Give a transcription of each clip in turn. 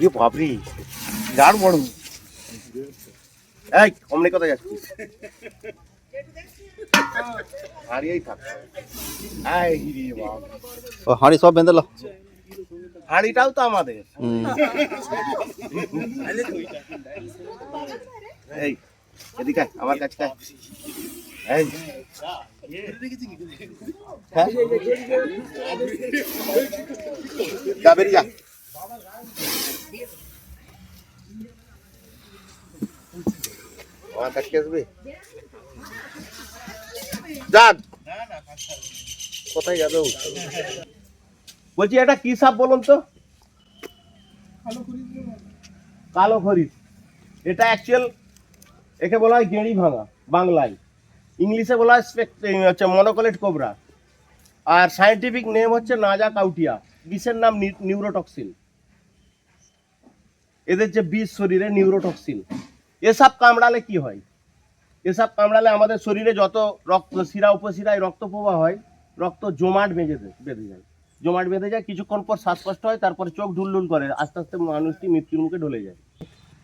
রে বাপরে গাড় বড়। এই অমনি যাচ্ছিস? থাক। বাপ। হাঁড়ি সব বেঁধে লো। হাঁড়িটাও তো আমাদের। এই এদিকে আমার কাছে। এই। হ্যাঁ? যা বেরিয়ে যা। কোথায় যাবে? বলছি, এটা কি সাপ বলুন তো? কালো খরিস এটা অ্যাকচুয়াল একে বলা হয় গেঁড়ি ভাঙা, বাংলায়। ইংলিশে বলা হয় হচ্ছে মনোকলেট কোবরা আর সায়েন্টিফিক নেম হচ্ছে নাজা কাউটিয়া। বিষের নাম? নিউরোটক্সিন এদের যে বিষ শরীরে নিউরোটক্সিন এসব কামড়ালে কি হয়? এসব কামড়ালে আমাদের শরীরে যত রক্ত, শিরা উপশিরায় রক্ত প্রবাহ হয়, রক্ত জমাট বেঁধে বেঁধে যায়। জমাট বেঁধে যায়, কিছুক্ষণ পর শ্বাসকষ্ট হয়, তারপরে চোখ ঢুলঢুল করে, আস্তে আস্তে মানুষটি মৃত্যুর মুখে ঢলে যায়।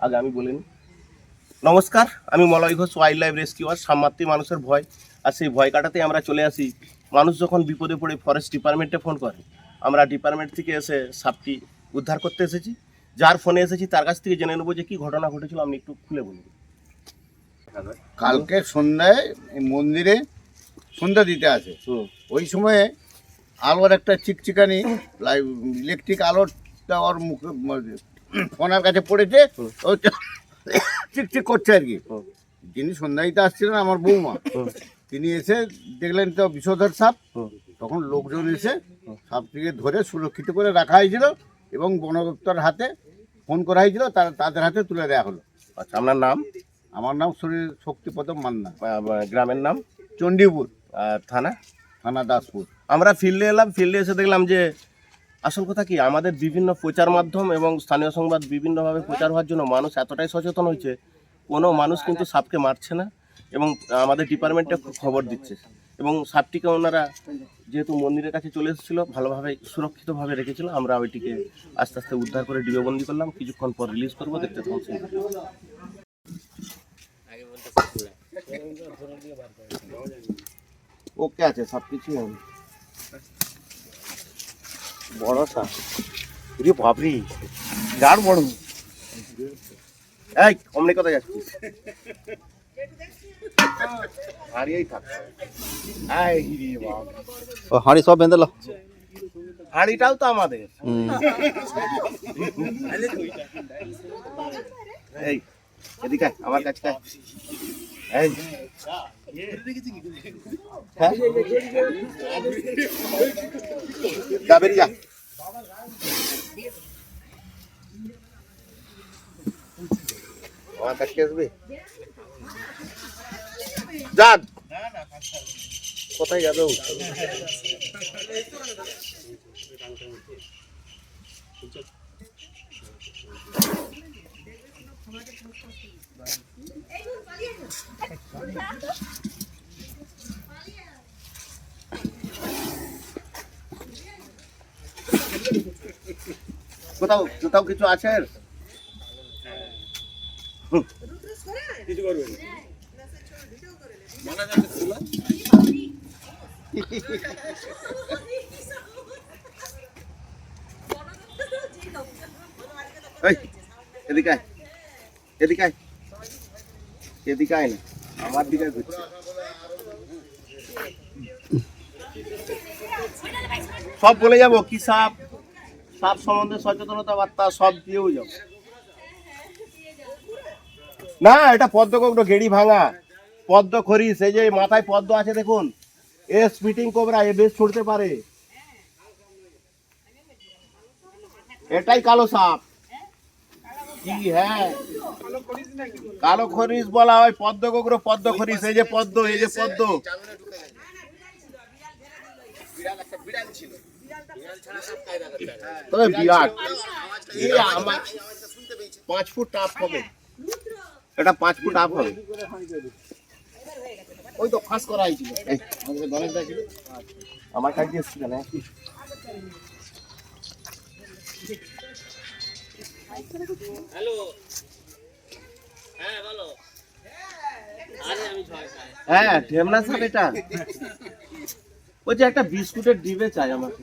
আগে আমি বলিনি নমস্কার, আমি Malay Ghosh wildlife rescuer সাম্মাত্রি মানুষের ভয়। আর সেই ভয় কাটাতে আমরা চলে আসি। মানুষ যখন বিপদে পড়ে ফরেস্ট ডিপার্টমেন্টে ফোন করে। আমরা ডিপার্টমেন্ট থেকে এসে সাপটি উদ্ধার করতে এসেছি। যার ফোনে এসেছি তার কাছ থেকে জেনে নেব যে কি ঘটনা ঘটেছিল আপনি একটু খুলে বলুন। কালকে সন্ধ্যায় এই মন্দিরে সন্ধ্যা দিতে আসে। ওই সময়ে আলোর একটা চিকচিকানি ইলেকট্রিক আলোটা ওর মুখে ফোনার কাছে পড়েছে। ও চিকচিক করছে আর কি। যিনি সন্ধ্যা দিতে আসছিলেন আমার বৌমা। তিনি এসে দেখলেন তো বিষধর সাপ। তখন লোকজন এসে। সাপটিকে ধরে সুরক্ষিত করে রাখা হয়েছিল এবং বনদপ্তর হাতে ফোন করা হয়েছিল তারা তাদের হাতে তুলে দেওয়া হলো। আচ্ছা আপনার নাম? আমার নাম শরীর শক্তিপদ মান্না। গ্রামের নাম? চণ্ডীপুর। থানা? থানা দাসপুর। আমরা ফিল্ডে এলাম ফিল্ডে এসে দেখলাম যে আসল কথা কি আমাদের বিভিন্ন প্রচার মাধ্যম এবং স্থানীয় সংবাদ বিভিন্নভাবে প্রচার হওয়ার জন্য মানুষ এতটাই সচেতন হয়েছে কোনো মানুষ কিন্তু সাপকে মারছে না এবং আমাদের ডিপার্টমেন্টে খবর দিচ্ছে। এবং সাপটিকে ওনারা যেহেতু মন্দিরের কাছে চলে এসেছিল, ভালোভাবে সুরক্ষিতভাবে রেখেছিল, আমরা ওইটিকে আস্তে আস্তে উদ্ধার করে ডিবেবন্দি করলাম। কিছুক্ষণ পর রিলিজ করব, দেখতে সেই ওকে আছে সব কিছুই বড় সাপ। রে বাপরে গাড় বড়। এই, অমনি কোথায় যাচ্ছিস? হারিয়েই থাক এই রে বাপ ও হাঁড়ি সব বেঁধে লো হাঁড়িটাও তো আমাদের হুম। এই এদিকে আয়, আমার কাছে আয়। এই হ্যাঁ? যা বেরিয়ে যা আমার কাছে আসবে যাক কোথায় যাবে ও? কোথাও কোথাও কিছু আছে হুম। এই এদিকে এদিকে আমার দিকে সব বলে যাব কি সাপ? সাপ সম্বন্ধে সচেতনতা বার্তা সব দিয়েও যাব। না, এটা পদ্মকগ্ন গেড়ি ভাঙা। পদ্ম খরিস এই যে মাথায় পদ্ম আছে দেখুন। এ স্পিটিং কোবরা, এ বেশ ছুটতে পারে। এটাই কালো সাপ। কি হ্যাঁ। কালো খরিস বলা হয়, পদ্ম গোগ্র পদ্ম খরিস এই যে পদ্ম, এই যে পদ্ম। তবে বিরাট। পাঁচ ফুট টাপ হবে। এটা পাঁচ ফুট আপ হবে। ওই তো ফাঁস করা হয়েছিল এই, আমাদের গণেশ দা ছিল। আমার কাছে এসেছিল না হ্যাঁ ঢেমনা সাপ এটা ওই যে একটা বিস্কুটের ডিবে চাই আমাকে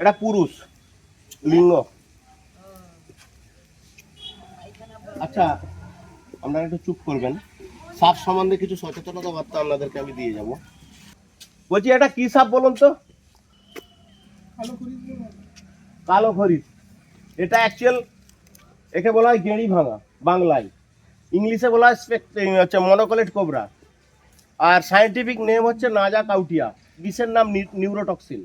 এটা পুরুষ, লিঙ্গ। আচ্ছা আপনারা একটু চুপ করবেন। সাপ সম্বন্ধে কিছু সচেতনতা বার্তা আপনাদেরকে আমি দিয়ে যাব। বলছি, এটা কি সাপ বলুন তো? কালো খরিস এটা অ্যাকচুয়াল একে বলা হয় গেঁড়ি ভাঙা, বাংলায়। ইংলিশে বলা হয় হচ্ছে মনোকলেট কোবরা। আর সায়েন্টিফিক নেম হচ্ছে নাজা কাউটিয়া। বিষের নাম? নিউরোটক্সিন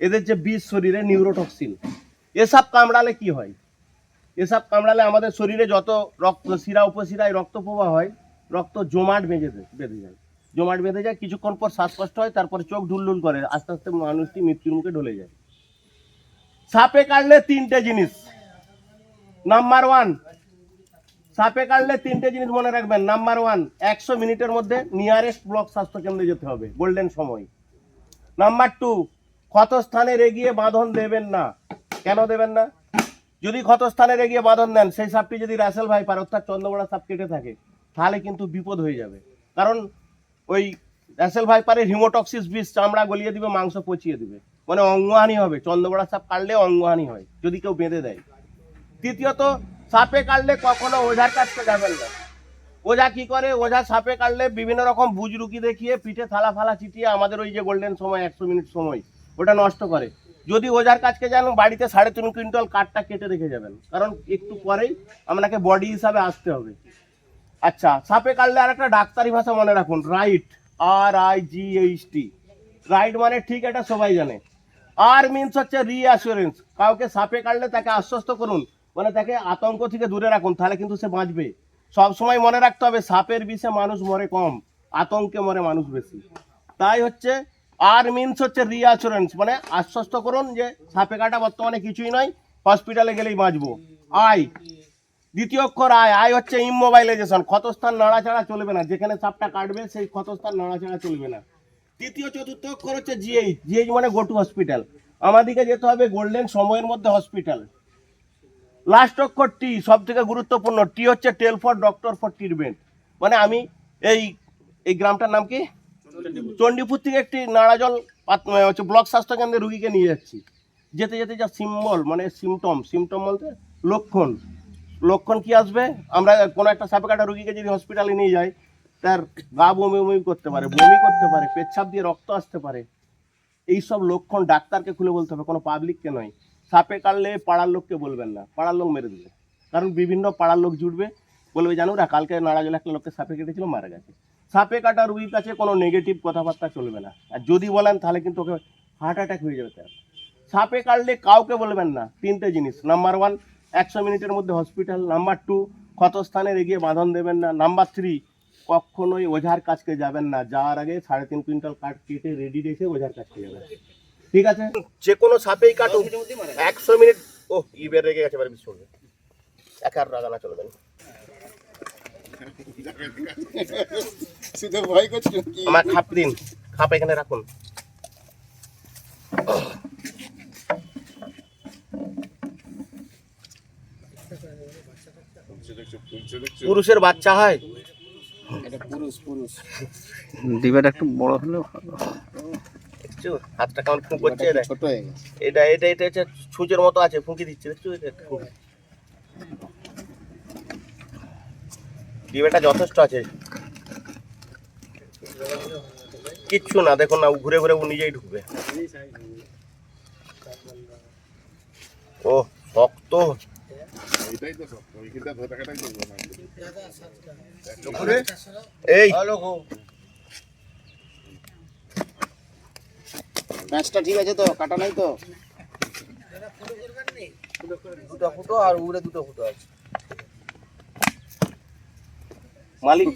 এদের যে বিষ শরীরে নিউরোটক্সিন এসব কামড়ালে কি হয়? এসব কামড়ালে আমাদের শরীরে যত রক্ত, শিরা উপশিরায় রক্ত প্রবাহ হয়, রক্ত জমাট বেঁধে বেঁধে যায়। জমাট বেঁধে যায়, কিছুক্ষণ পর শ্বাসকষ্ট হয়, তারপরে চোখ ঢুলঢুল করে, আস্তে আস্তে মানুষটি মৃত্যুর মুখে ঢলে যায়। সাপে কাটলে তিনটে জিনিস। নাম্বার ওয়ান সাপে কাটলে তিনটে জিনিস মনে রাখবেন। নাম্বার ওয়ান একশো মিনিটের মধ্যে নিয়ারেস্ট ব্লক স্বাস্থ্য কেন্দ্রে যেতে হবে গোল্ডেন সময়। নাম্বার টু ক্ষতস্থানের এগিয়ে বাঁধন দেবেন না। কেন দেবেন না? যদি ক্ষতস্থানের এগিয়ে বাঁধন দেন, সেই সাপটি যদি রাসেল ভাই পার, অর্থাৎ চন্দ্রবড়া সাপ কেটে থাকে, তাহলে কিন্তু বিপদ হয়ে যাবে। কারণ ওই রাসেল ভাই পারে হিমোটক্সিস বিষ, চামড়া গলিয়ে দিবে, মাংস পচিয়ে দিবে। মানে অঙ্গহানি হবে। চন্দ্রবড়া সাপ কাটলে অঙ্গহানি হয়, যদি কেউ বেঁধে দেয়। তৃতীয়ত সাপে কাটলে কখনো ওঝার কাছতে যাবেন না। ওঝা কি করে? ওঝা সাপে কাটলে বিভিন্ন রকম বুজরুকি দেখিয়ে পিঠে থালা ফালা চিটিয়ে আমাদের ওই যে গোল্ডেন সময়, একশো মিনিট সময়, ওটা নষ্ট করে। যদি ওঝার কাছকে যান বাড়িতে সাড়ে তিন কুইন্টাল কাঠটা কেটে রেখে যাবেন, কারণ একটু পরেই আপনাকে বডি হিসাবে আসতে হবে। আচ্ছা সাপে কাটলে আর একটা ডাক্তারি ভাষা মনে রাখুন right R I G H T right মানে ঠিক এটা সবাই জানে। আর মিনস হচ্ছে রিঅ্যাসুরেন্স কাউকে সাপে কাটলে তাকে আশ্বস্ত করুন। মানে তাকে আতঙ্ক থেকে দূরে রাখুন, তাহলে কিন্তু সে বাঁচবে। সব সময় মনে রাখতে হবে, সাপের বিষে মানুষ মরে কম, আতঙ্কে মরে মানুষ বেশি। তাই হচ্ছে, আর মিনস হচ্ছে রিঅ্যাসুরেন্স মানে আশ্বস্ত করুন যে সাপে কাটা বর্তমানে কিছুই নয় হসপিটালে গেলেই বাঁচবো। আই দ্বিতীয় অক্ষর আয় আয় হচ্ছে ইমোবাইলাইজেশন ক্ষতস্থান নাড়াচাড়া চলবে না, যেখানে সাপটা কাটবে, সেই ক্ষতস্থান নাড়াচাড়া চলবে না। তৃতীয়, চতুর্থ অক্ষর হচ্ছে জিএইচ জিএইচ মানে গো টু হসপিটাল আমাদেরকে যেতে হবে গোল্ডেন সময়ের মধ্যে হসপিটাল লাস্ট অক্ষর টি সব থেকে গুরুত্বপূর্ণ টি হচ্ছে tell for doctor for treatment মানে আমি এই এই গ্রামটার নাম কি? চণ্ডীপুর। থেকে একটি নাড়াজল হচ্ছে ব্লক স্বাস্থ্য কেন্দ্রে রুগীকে নিয়ে যাচ্ছি। যেতে যেতে যা সিম্বল মানে সিমটম সিমটম বলতে লক্ষণ। লক্ষণ কি আসবে? আমরা কোনো একটা সাপে কাটা রুগীকে যদি হসপিটালে নিয়ে যাই তার গা বমি বমি করতে পারে বমি করতে পারে পেচ্ছাপ দিয়ে রক্ত আসতে পারে। এই সব লক্ষণ ডাক্তারকে খুলে বলতে হবে কোনো পাবলিককে নয়। সাপে কাটলে পাড়ার লোককে বলবেন না, পাড়ার লোক মেরে দেবে। কারণ বিভিন্ন পাড়ার লোক জুটবে, বলবে, জানো না কালকে নাড়াজলে একটা লোককে সাপে কেটেছিল, মারা গেছে। সাপে কাটা রুগীর কাছে কোনো নেগেটিভ কথাবার্তা চলবে না। আর যদি বলেন, তাহলে কিন্তু ওকে হার্ট অ্যাটাক হয়ে যাবে তার সাপে কাটলে কাউকে বলবেন না, তিনটে জিনিস। নাম্বার ওয়ান একশো মিনিটের মধ্যে হসপিটাল নাম্বার টু ক্ষতস্থানের এগিয়ে বাঁধন দেবেন না। নাম্বার থ্রি কখনোই ওঝার কাছকে যাবেন না। যাওয়ার আগে সাড়ে তিন কুইন্টাল কাঠ কেটে রেডি রেখে ওঝার কাছকে যাবেন। ঠিক আছে? যে কোনো সাপেই কাটুক একশো মিনিট ও ইবের রেগে গেছে এবার বিস্ফোরণ এক আর রাগানা চলবে না শুধু ভয় করছিল আমার খাপ দিন খাপ এখানে রাখুন। পুরুষের বাচ্চা হয়। এটা পুরুষ পুরুষ। ডিবেটা একটু বড় হলেও ভালো। দেখছ? হাতটা কেমন ফুঁক করছে এটা ছোট হয়ে গেছে? এটা এটা এটা হচ্ছে ছুঁচের মতো আছে ফুঁকি দিচ্ছে দেখছ? এটা ডিবেটা যথেষ্ট আছে। কিচ্ছু না দেখুন না ঘুরে ঘুরে ও নিজেই ঢুকবে। ও শক্ত। এই ম্যাচটা ঠিক আছে তো কাটা নাই তো। দুটো ফুটো আর উড়ে দুটো ফুটো আছে। মালিক।